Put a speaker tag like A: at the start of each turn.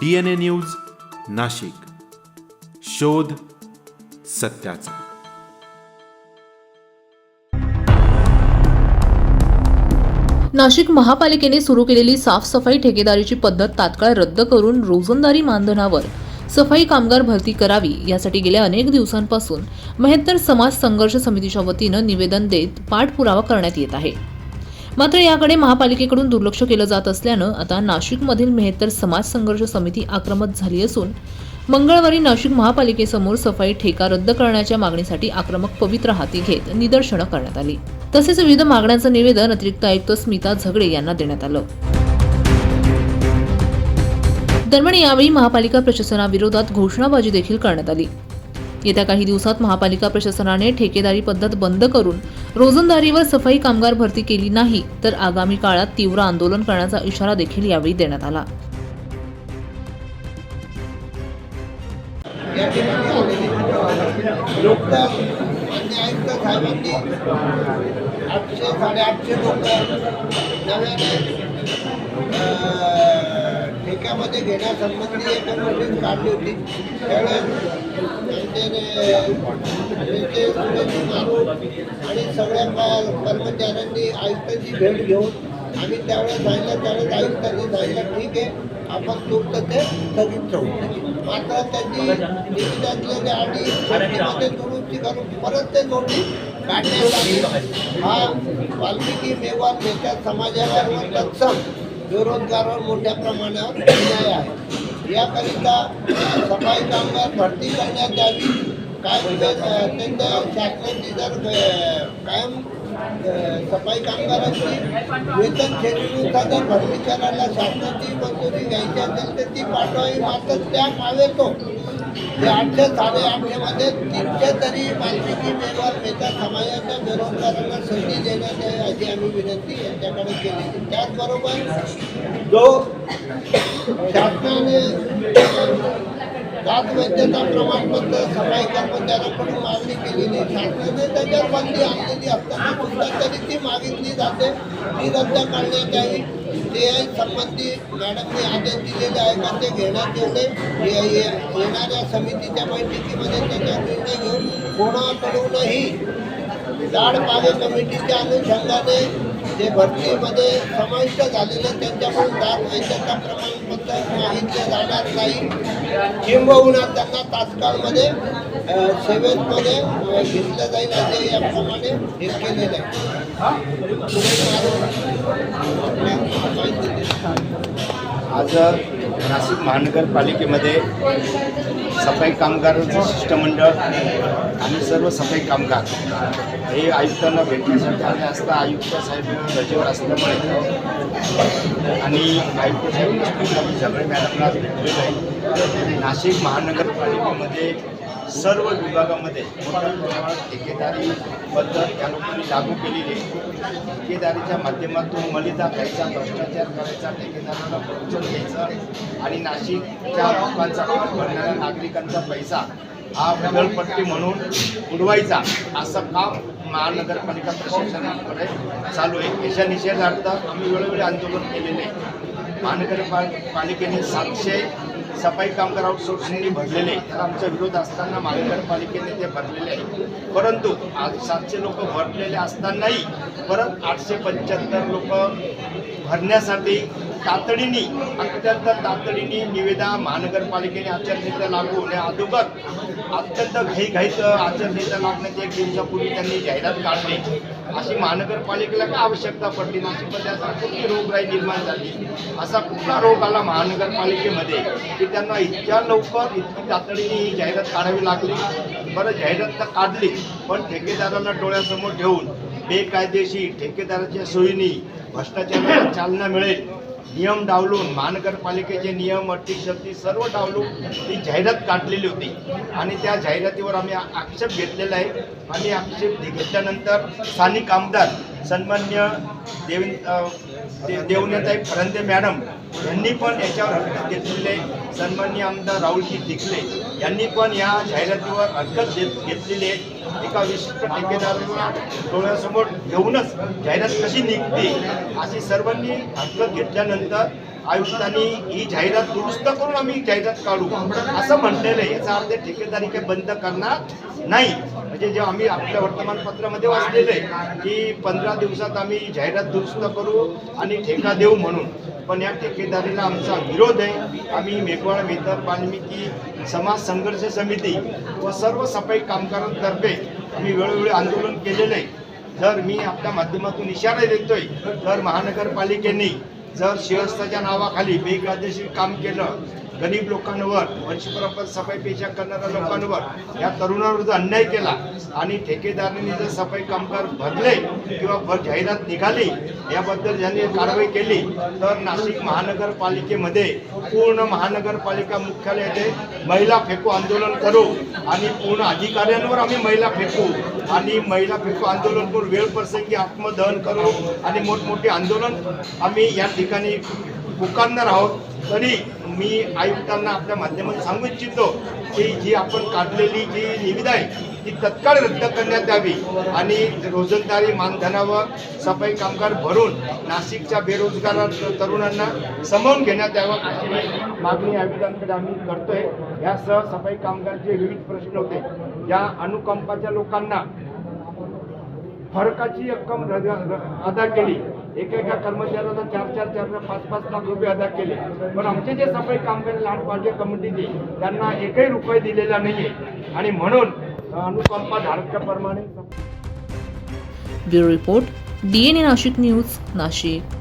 A: D N A news Nashik. शोध सत्याचा.
B: नाशिक महापालिकेने सुरू केलेली साफसफाई ठेकेदारीची पद्धत तात्काळ रद्द करून रोजंदारी मानधनावर सफाई कामगार भरती करावी यासाठी गेल्या अनेक दिवसांपासून महेत्तर समाज संघर्ष समितीच्या वतीनं निवेदन देत पाठपुरावा करण्यात येत आहे. मात्र याकडे महापालिकेकडून दुर्लक्ष केलं जात असल्यानं आता नाशिकमधील मेहतर समाज संघर्ष समिती आक्रमक झाली असून मंगळवारी नाशिक महापालिकेसमोर सफाई ठेका रद्द करण्याच्या मागणीसाठी आक्रमक पवित्र हाती घेत निदर्शनं करण्यात आली. तसेच विविध मागण्यांचं निवेदन अतिरिक्त आयुक्त स्मिता झगडे यांना देण्यात आलं. दरम्यान यावेळी महापालिका प्रशासनाविरोधात घोषणाबाजी देखील करण्यात आली. येत्या काही दिवसात महापालिका प्रशासनाने ठेकेदारी पद्धत बंद करून रोजंदारीवर सफाई कामगार भरती केली नाही तर आगामी काळात तीव्र आंदोलन करण्याचा इशारा देखील यावेळी देण्यात आला.
C: आयुक्त साहेबांनी आठशे साडेआठशे लोक नव्याने अं, घेण्यासंबंधी एक नोटीस काढली होती. त्यावेळेस आणि सगळ्या कर्मचाऱ्यांनी आयुक्तांची भेट घेऊन आम्ही त्यावेळेस सांगितलं त्यावेळेस आयुक्तांनी सांगितलं ठीक आहे. आपण तूर्त ते स्थगित ठेवू. मात्र त्यांनी निविदातले आणि दुरुस्ती करून परत ते नोटीस काढण्यात आली हा वाल्मिकी मेवा नेत्या समाजावर तत्सम बेरोजगारावर मोठ्या प्रमाणावर अन्याय आहे. याकरिता सफाई कामगार भरती करण्यात यावी. म्हणजे, कायम त्यांच्या शासनाची जर कायम सफाई कामगारांची वेतन श्रेणीनुसार जर भरती करायला शासनाची मंजुरी घ्यायची असेल तर ती पाठवावी. मात्र त्या मावेतो ते आठशे साडेआठशेमध्ये तीनशे तरी वाल्मिकी व्यवहार नेता समाजाच्या बेरोजगारांना संधी देण्यात यावी अशी आम्ही विनंती यांच्याकडे केली. त्याचबरोबर जो शासनाने जात वैद्यता प्रमाणपत्र सफाई कर्मचाऱ्यांकडून मागणी केलेली शासनाने त्याच्यावर बंदी आणलेली असताना सुद्धा तरी ती मागितली जाते ती रद्द करण्यात यावी. ते संबंधी मॅडमने आदेश दिलेले आहे का ते घेण्यात येते येणाऱ्या समितीच्या बैठकीमध्ये त्याच्यावर निर्णय घेऊन कोणाकडूनही जाड पागे कमिटीच्या अनुषंगाने जे भरतीमध्ये समाविष्ट झालेले त्यांच्याकडून दार वैद्यता प्रमाणपत्र मागितले जाणार नाही. किंबहुना त्यांना तात्काळमध्ये सेवेमध्ये अ, घेतलं जाईल असे याप्रमाणे हे केलेलं आहे. माहिती.
D: आज नाशिक महानगरपालिकेमध्ये सफाई कामगारांचं शिष्टमंडळ आणि सर्व सफाई कामगार हे आयुक्तांना भेटण्यासाठी आले असता आयुक्त साहेब रजेवर असल्यामुळे आणि आयुक्त साहेब सगळे मॅडमला भेटलेलं आहे नाशिक महानगरपालिकेमध्ये सर्व विभागामध्ये मोठ्या प्रमाणात ठेकेदारी पद्धत या लोकांनी लागू केलेली आहे. ठेकेदारीच्या माध्यमातून मलिदा खायचा भ्रष्टाचार करायचा ठेकेदाराला प्रवचन द्यायचं आणि नाशिकच्या लोकांचा कर भरणाऱ्या नागरिकांचा पैसा हा उधळपट्टी म्हणून उडवायचा असं काम महानगरपालिका प्रशासनाकडे चालू आहे. याच्या निषेधार्थ आम्ही वेळोवेळी आंदोलन केलेले महानगरपाल पालिकेने सातशे सफाई कामगार आउटसोर्सिंगने भरलेले आहे. त्याला आमचा विरोध असताना महानगरपालिकेने ते भरलेले आहे परंतु आज सातशे लोक भरलेले असतानाही परत आठशे पंच्याहत्तर लोक भरण्यासाठी तातडीने अत्यंत तातडीने निवेदा महानगरपालिकेने आचारसंहिता लागू होण्या अगोदर अत्यंत घाईघाईत आचारसंहिता लागण्याच्या एक दिवसापूर्वी त्यांनी जाहिरात काढली. अशी महानगरपालिकेला काय आवश्यकता पडली नाशिक असा कुठली रोगराई निर्माण झाली? असा कुठला रोग आला महानगरपालिकेमध्ये की त्यांना इतक्या लवकर इतकी तातडीने ही जाहिरात काढावी लागली? बरं जाहिरात तर काढली पण ठेकेदाराला डोळ्यासमोर ठेवून बेकायदेशीर ठेकेदाराच्या सोयीनी भ्रष्टाचाराला चालना मिळेल. नियम डावलून महानगरपालिकेचे नियम अटी शर्ती सर्व डावलून ही जाहिरात काढलेली होती. आणि त्या जाहिरातीवर आम्ही आक्षेप घेतलेला आहे. आणि आक्षेप घेतल्यानंतर स्थानिक आमदार सन्मान्य देवी दे- देवनेताई फरंदे मॅडम यांनी पण याच्यावर हरकत घेतलेले सन्मान्य आमदार राहुलजी दिखले यांनी पण या जाहिरातीवर हरकत घेत घेतलेली आहे. एका विशिष्ट ठेकेदाराला डोळ्यासमोर घेऊनच जाहिरात कशी निघते अशी सर्वांनी हरकत घेतल्यानंतर आयुक्तांनी ही जाहिरात दुरुस्त करून आम्ही जाहिरात काढू. असं म्हणलेलं आहे. याचा अर्थ ठेकेदारी काही बंद करणार नाही. म्हणजे जे आम्ही आपल्या वर्तमानपत्रामध्ये वाचलेलं आहे की पंधरा दिवसात आम्ही जाहिरात दुरुस्त करू आणि ठेका देऊ म्हणून. पण या ठेकेदारीला आमचा विरोध आहे. आम्ही मेघवाळ वेतन पाणमिती समाज संघर्ष समिती व सर्व सफाई कामगारांतर्फे आम्ही वेळोवेळी आंदोलन केलेलं आहे. जर मी आपल्या माध्यमातून इशारा देतोय तर महानगरपालिकेने जर शिवस्थाच्या नावाखाली बेकायदेशीर काम केलं गरीब लोकांवर वंशपरंपरा सफाई पेशा करणाऱ्या लोकांवर या तरुणावर जर अन्याय केला आणि ठेकेदारांनी जर सफाई कामगार भरले किंवा भर जाहिरात निघाली याबद्दल ज्यांनी कारवाई केली तर नाशिक महानगरपालिकेमध्ये पूर्ण महानगरपालिका मुख्यालय येथे महिला फेकू आंदोलन करू आणि पूर्ण अधिकाऱ्यांवर आम्ही महिला फेकू आणि महिला फेकू आंदोलन करून वेळप्रसंगी आत्मदहन करू आणि मोठमोठे आंदोलन आम्ही या ठिकाणी पुकारणार आहोत. तरी मी आयुक्तांना आपल्या माध्यमातून सांगू इच्छितो की जी आपण काढलेली जी निविदा आहे ती तत्काळ रद्द करण्यात यावी आणि रोजंदारी मानधनावर सफाई कामगार भरून नाशिकच्या बेरोजगार तरुणांना समावून घेण्यात यावं अशी मागणी आयुक्तांकडे आम्ही करतोय. यासह सफाई कामगारचे विविध प्रश्न होते. या अनुकंपाच्या लोकांना फरकाची रक्कम अदा केली. एकेका कर्मचाऱ्याला चार चार चार पाच पाच लाख रुपये अदा केले. पण आमचे जे सफाई कामगार लहान पार्टी कमिटीचे त्यांना एकही रुपये दिलेला नाहीये. आणि म्हणून अनुकंपा धारकाप्रमाणे
B: bureau report DNA Nashik news Nashik.